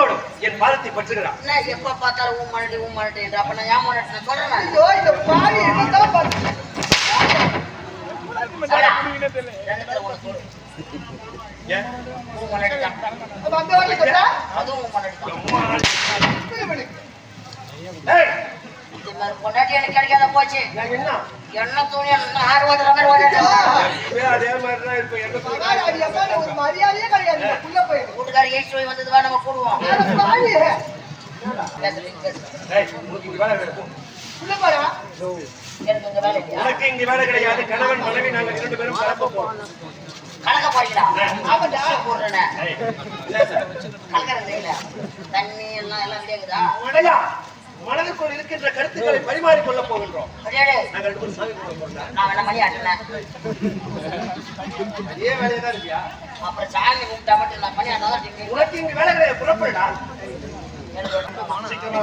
அன்போடும் என் பாதத்தை பற்றுகிறான் என்ன எப்ப பார்த்தாலும் ஊம் மரட்டி ஊம் மரட்டி என்று அப்ப நான் ஏன் மரட்டி நான் சொல்றேன் நான். ஐயோ இந்த பாவி என்னதான் பொண்டாட்டி எனக்கு கிடைக்காத. போச்சு. என்ன? துணி ஆறு மாதிரி அதே மாதிரி தான் இருப்பேன் என்ன ஒரு மரியாதையே கிடையாது. பையன் வீட்டுக்காரி ஏசி போய் வந்தது வா நம்ம கூடுவோம் உனக்கு இங்க வேலை கிடையாது. கணவன் மனைவி இரண்டு பேரும் கலக்க போறீங்களா? ஆமாடா போடுறேனே. கலக்கிறது இல்ல. தண்ணி எல்லாம் எல்லாம் கேக்குதா உடையா, மனதுக்குள் இருக்கின்ற கருத்துக்களை பரிமாறிக்கொள்ள போகின்றோம். அதே வேலையா தான் இருக்கியா? அப்புறம் சாமி கும்பிட்டா மட்டும் நான் மணி ஆட்டினா தான் டிக்கெட் உனக்கு இங்க வேலை கிடையாது புறப்படா எனக்கு ரொம்ப சீக்கிரமா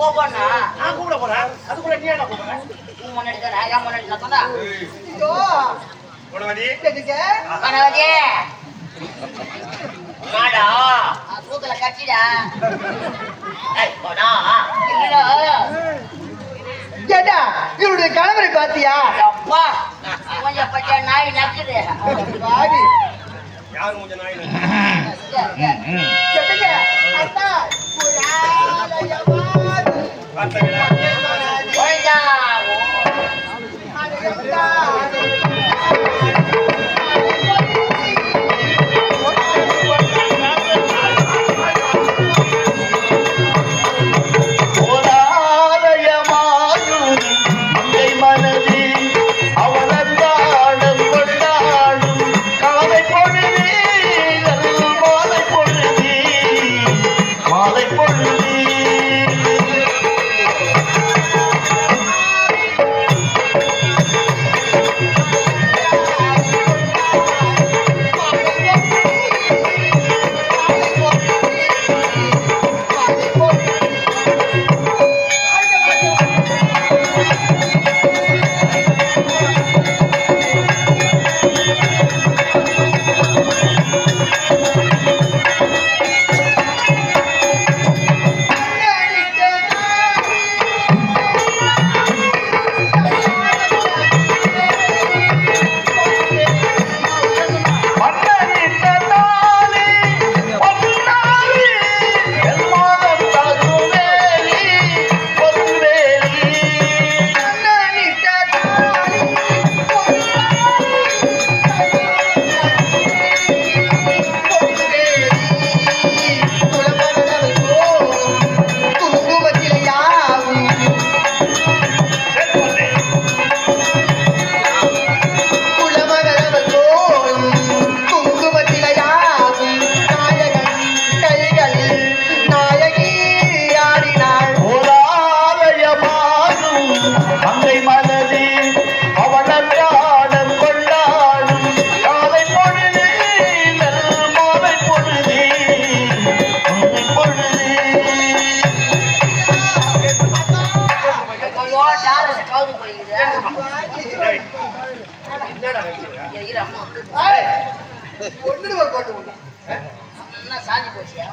ஏய், போ போண்ணா. நான் கூப்பிட போறேன் அதுக்குள்ள நீ என்ன உன் முன்னாடி தானே, என் முன்னாடி நான் சொன்னா? ஐயோ குணவதி என்னங்க கணவதி. வாடா. ஆ, தூக்கல கட்டிடா. ஏய், போடா. இல்லடா. ஏடா இவருடைய கணவரை பாத்தியா அப்பா, கொஞ்சம் பச்சை நாய் நக்குது. யார் கொஞ்சம் அத்தா மாலை பொழுதி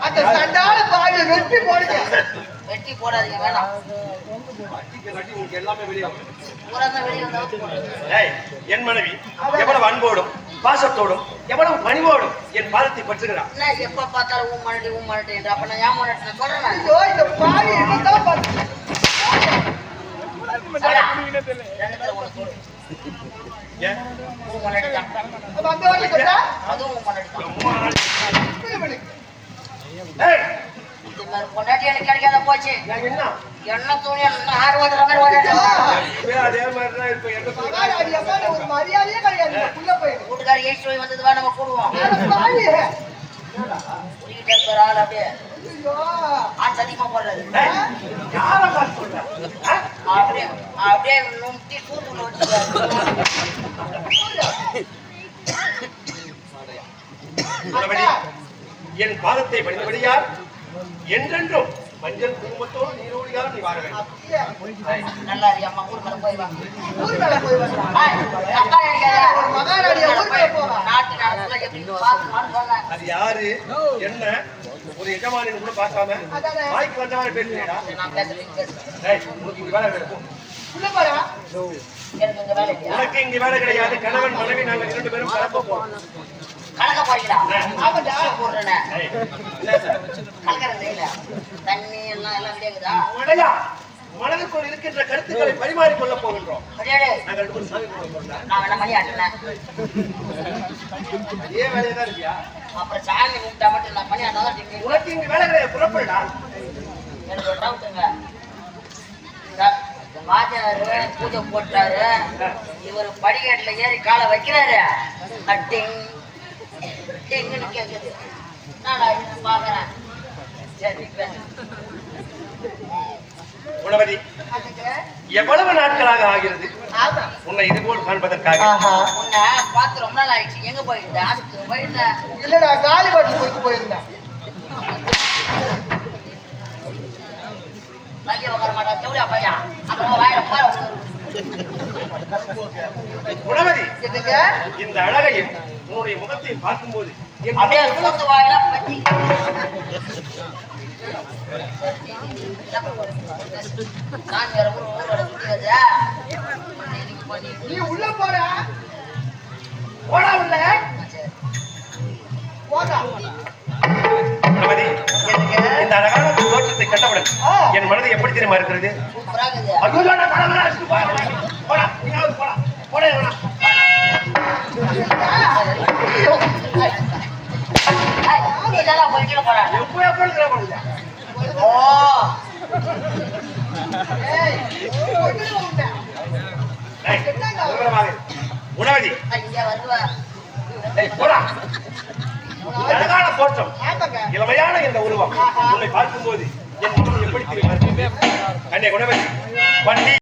அந்த சண்டால பாவியை வெட்டி போடுங்க வெட்டி போடாதீங்க வேணாம் என் மனைவி எவ்வளவு அன்போடும் பாசத்தோடும் எவ்வளவு பணிவோடும் என் பாதத்தை பற்றுகிறான் எப்ப பார்த்தாலும் ஊ மரட்டி ஊ மரட்டி அப்ப நான் ஏன் நான் சொல்றேன் கிடைக்காத போச்சு என்ன துணி மாதிரி அதே மாதிரிதான் இருப்ப என்ன ஒரு மரியாதையே கிடையாது இந்த ஏசி போய் வந்தது நம்ம கூடுவோம் அப்படியே ஆண் போடுறது அப்படியே அப்படியே சூட்டு வச்சுக்கிறாரு உள்ளபடி என் பாதத்தை பணிந்தபடியால் என்றென்றும் மஞ்சள் குங்குமத்தோடு நீரோடியாக நீ வாழ வேண்டும். நல்லா இருக்கு அம்மா ஊர் மேல போய் வா ஊர் மேல போய் வரலாம். ஏய், அக்கா நினைக்காத. ஒரு மகாராணியா ஊர் மேல போவா. நாட்டு நடப்புல எப்படி பார்க்கணும்னு சொன்னேன் அது யாரு என்ன ஒரு எஜமானின்னு கூட பார்க்காம. வாய்க்கு வந்த மாதிரி ஏய், உனக்கு இங்க வேலை கிடையாது. கணவன் மனைவி நாங்கள் இரண்டு பேரும் கலப்ப போறோம். கலக்க போறீங்களா? தண்ணி எல்லாம் எல்லாம் கிடைக்குதா உடையா, மனதுக்குள் இருக்கின்ற கருத்துக்களை பரிமாறிக் கொள்ள போகின்றோம். நாங்கள் மணி அதே இருக்கியா? அப்புறம் சாமி கும்பிட்டா மட்டும் நான் தான் டிங்கு. உனக்கு இங்க வேலை கிடையாது புறப்படுடா. எனக்கு ஒரு டவுட்டுங்க வாத்தியாரு பூஜை போட்டாரு. இவர் படிக்கட்டுல ஏறி காலை வைக்கிறாரு. அட்டிங் டிங்குன்னு கேக்குது. நான் பாக்குறேன். சரி அதுக்கு. எவ்வளவு நாட்களாக ஆகிறது? ஆமா. உன்னை இதுபோல் காண்பதற்காக. ஆஹா. உன்னை பார்த்து ரொம்ப நாள் ஆயிடுச்சு. எங்க போயிருந்த? ஆஸ்பத்திரி போயிருந்தேன் இல்லடா காலி போயிருந்தேன். மல்லிகை உட்கார மாட்டான் செவிலியா அப்புறம் வாயில இந்த அழகையும் உன்னுடைய பார்க்கும்போது அப்படியே மனம் கூத்து வாயில பத்தி நான் வேற ஊர் இங்க வருவா ஏய், போடா. இந்த அழகான தோற்றம் இளமையான இந்த உருவம். உன்னை பார்க்கும்போது என் எப்படி தெரியுமா? இருக்கிறது? கண்ணே குணவதி வண்டி